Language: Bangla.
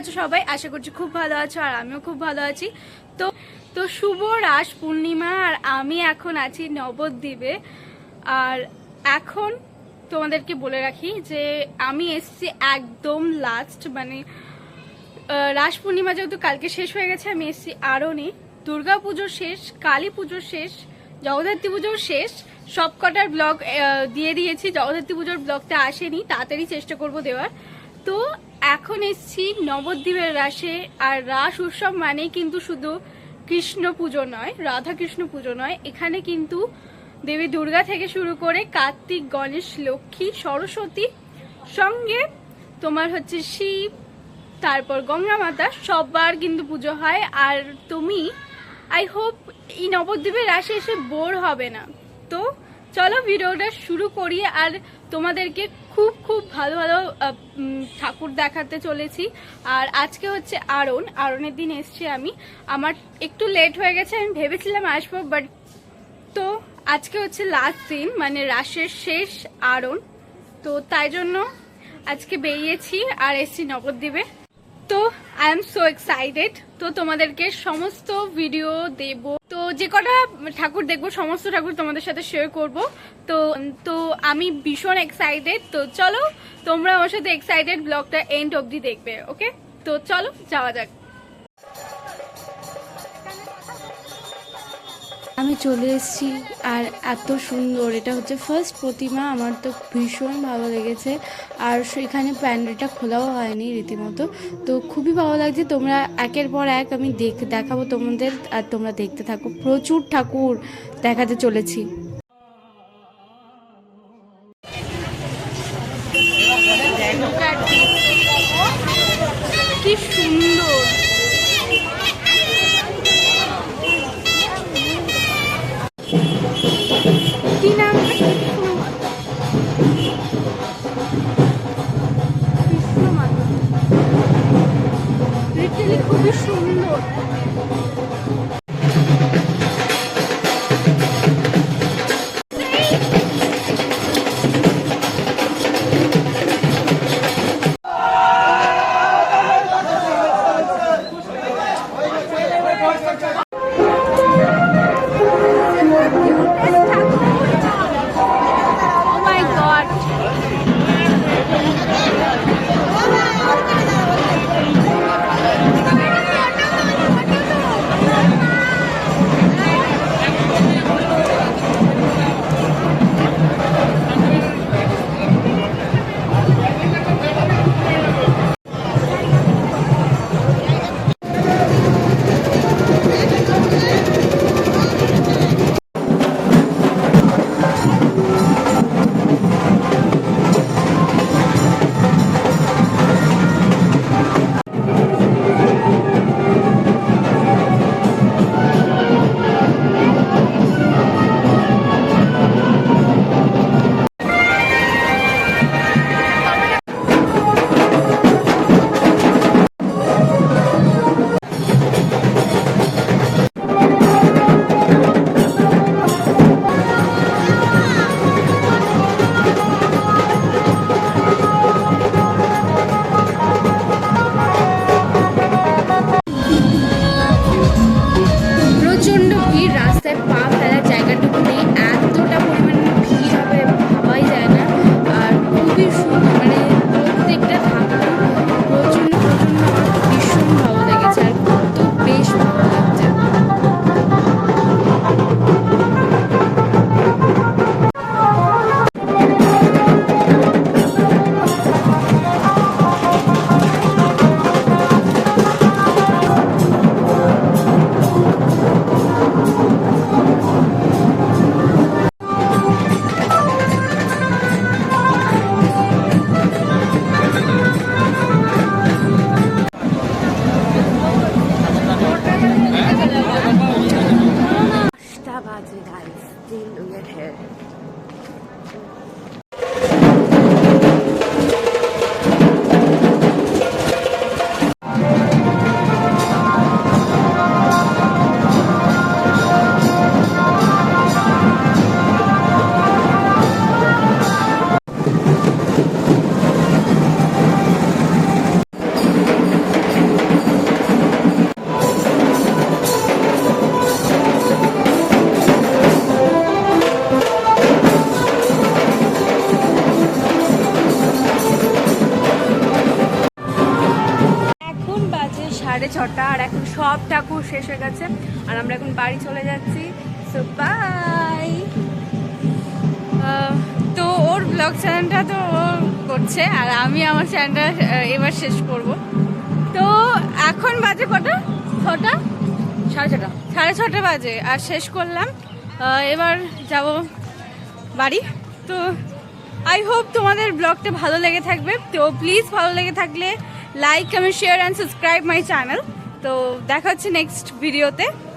আছো সবাই? আশা করছি খুব ভালো আছো আর আমিও খুব ভালো আছি। তো তো শুভ রাস পূর্ণিমা আর আমি এখন আছি নবদ্বীপে। আর এখন তোমাদেরকে বলে রাখি যে আমি এসছি একদম লাস্ট মানে রাস পূর্ণিমা যেহেতু কালকে শেষ হয়ে গেছে, আমি এসছি আরও নেই দুর্গা পুজো শেষ, কালী পুজো শেষ, জগদ্ধাত্রী পুজোর শেষ সব কটার ব্লগ দিয়ে দিয়েছি। জগদ্ধাত্রী পুজোর ব্লগটা আসেনি, তাড়াতাড়ি চেষ্টা করব দেওয়ার। তো এখন এসছি নবদ্বীপের রাসে। আর রাস উৎসব মানেই কিন্তু শুধু কৃষ্ণ পুজো নয়, রাধা কৃষ্ণ পুজো নয়। এখানে কিন্তু দেবী দুর্গা থেকে শুরু করে কার্তিক, গণেশ, লক্ষ্মী, সরস্বতী, সঙ্গে তোমার হচ্ছে শিব, তারপর গঙ্গা মাতা সববার কিন্তু পুজো হয়। আর তুমি আই হোপ এই নবদ্বীপের রাশে এসে বোর হবে না। তো চলো ভিডিওটা শুরু করি আর তোমাদেরকে খুব খুব ভালো ভালো ঠাকুর দেখাতে চলেছি। আর আজকে হচ্ছে আরন। আরনের দিন এসছি আমি। আমার একটু লেট হয়ে গেছে, আমি ভেবেছিলাম আসব বাট তো আজকে হচ্ছে লাস্ট দিন মানে রাশের শেষ আরন। তো তাই জন্য আজকে বেরিয়েছি আর এসছি নবদ্বীপে তো আই এম সো এক্সাইটেড তো তোমাদেরকে সমস্ত ভিডিও দেব। তো যে কটা ঠাকুর দেখব, সমস্ত ঠাকুর তোমাদের সাথে শেয়ার করব। তো তো আমি ভীষণ এক্সাইটেড তো চলো, তোমরা আমার সাথে এক্সাইটেড ব্লগটা এন্ড অবধি দেখবে ওকে তো চলো, যাওয়া যাক। আমি চলে এসেছি আর এত সুন্দর। এটা হচ্ছে ফার্স্ট প্রতিমা, আমার তো ভীষণ ভালো লেগেছে। আর সেখানে প্যান্ডেলটা খোলাও হয়নি রীতিমতো। তো খুবই ভালো লাগছে, তোমরা একের পর এক আমি দেখ, দেখাবো তোমাদের আর তোমরা দেখতে থাকো। প্রচুর ঠাকুর দেখাতে চলেছি। কি সুন্দর। সুন্দর ছটা আর এখন সব ঠাকুর শেষ হয়ে গেছে। আর আমরা এখন বাড়ি চলে যাচ্ছি। সো বাই তো ওর ব্লগ চ্যানেলটা তো ও করছে আর আমি আমার চ্যানেলটা এবার শেষ করব। তো এখন বাজে কটা? ছটা? সাড়ে ছটা। সাড়ে ছটা বাজে আর শেষ করলাম। এবার যাব বাড়ি। তো আই হোপ তোমাদের ব্লগটা ভালো লেগে থাকবে। তো প্লিজ ভালো লেগে থাকলে like comment share and subscribe my channel তো দেখা হচ্ছে নেক্সট ভিডিওতে